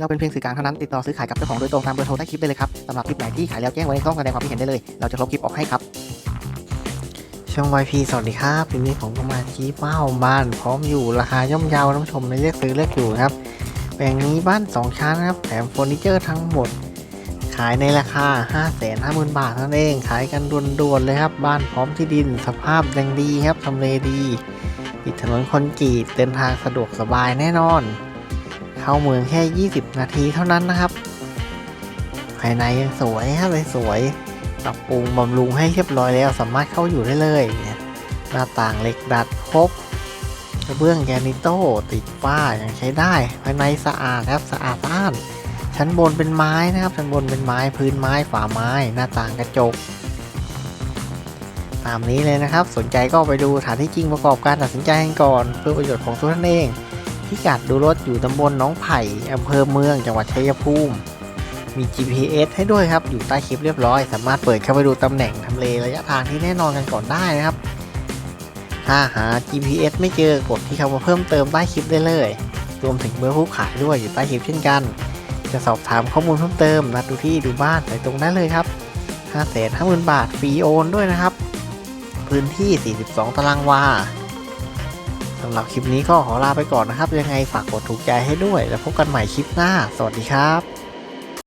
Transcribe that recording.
เราเป็นเพียงสื่อกลางเท่านั้นติดต่อซื้อขายกับเจ้าของโดยตรงตามเบอร์โทรใต้คลิปได้เลยครับสำหรับคลิปไหนที่ขายแล้วแจ้งไว้ในช่องแสดงความคิดเห็นได้เลย เราจะลบคลิปออกให้ครับ ช่อง YP สวัสดีครับทีนี้ผมก็มาชี้เป้าบ้านพร้อมอยู่ราคาย่อมเยาท่านผู้ชมในเลือกซื้อเลือกอยู่ครับแปลงนี้บ้าน 2 ชั้นนะครับแถมเฟอร์นิเจอร์ทั้งหมด ขายในราคา 5 5 0 0 0 0 บาทเท่านั้นเองขายกันด่วนๆเลยครับบ้านพร้อมที่ดินสภาพยังดีครับทำเลดีติดถนนคอนกรีตเดินทางสะดวกสบายแน่นอน เข้าเมืองแค่ 20 นาทีเท่านั้นนะครับ ภายในยังสวยครับเลยสวยปรับปรุงบำรุงให้เรียบร้อยแล้วสามารถเข้าอยู่ได้เลยเนี่ยหน้าต่างเหล็กดัดครบกระเบื้องแกนิโต้ติดฝ้ายังใช้ได้ ภายในสะอาดครับสะอาดสะอ้าน ชั้นบนเป็นไม้นะครับ ชั้นบนเป็นไม้พื้นไม้ฝาไม้ หน้าต่างกระจก ตามนี้เลยนะครับ สนใจก็ไปดูสถานที่จริงประกอบการตัดสินใจกันก่อน เพื่อประโยชน์ของทุกท่านเอง พิกัดดูรถอยู่ตำบลหน้องไผ่อำเภอเมืองจังหวัดชัยภูมิ มี GPS ให้ด้วยครับ อยู่ใต้คลิปเรียบร้อย สามารถเปิดเข้าไปดูตำแหน่งทำเลระยะทางที่แน่นอนกันก่อนได้นะครับ ถ้าหา GPS ไม่เจอกดที่คำว่าเพิ่มเติมใต้คลิปได้เลย รวมถึงเบอร์ผู้ขายด้วยอยู่ใต้คลิปเช่นกัน จะสอบถามข้อมูลเพิ่มเติมนัดดูที่ดูบ้านใส่ตรงได้นเลยครับ5 5 0 0 0 0บาทฟรีโอนด้วยนะครับ พื้นที่ 42 ตารางวา สำหรับคลิปนี้ก็ขอลาไปก่อนนะครับ ยังไงฝากกดถูกใจให้ด้วย แล้วพบกันใหม่คลิปหน้า สวัสดีครับ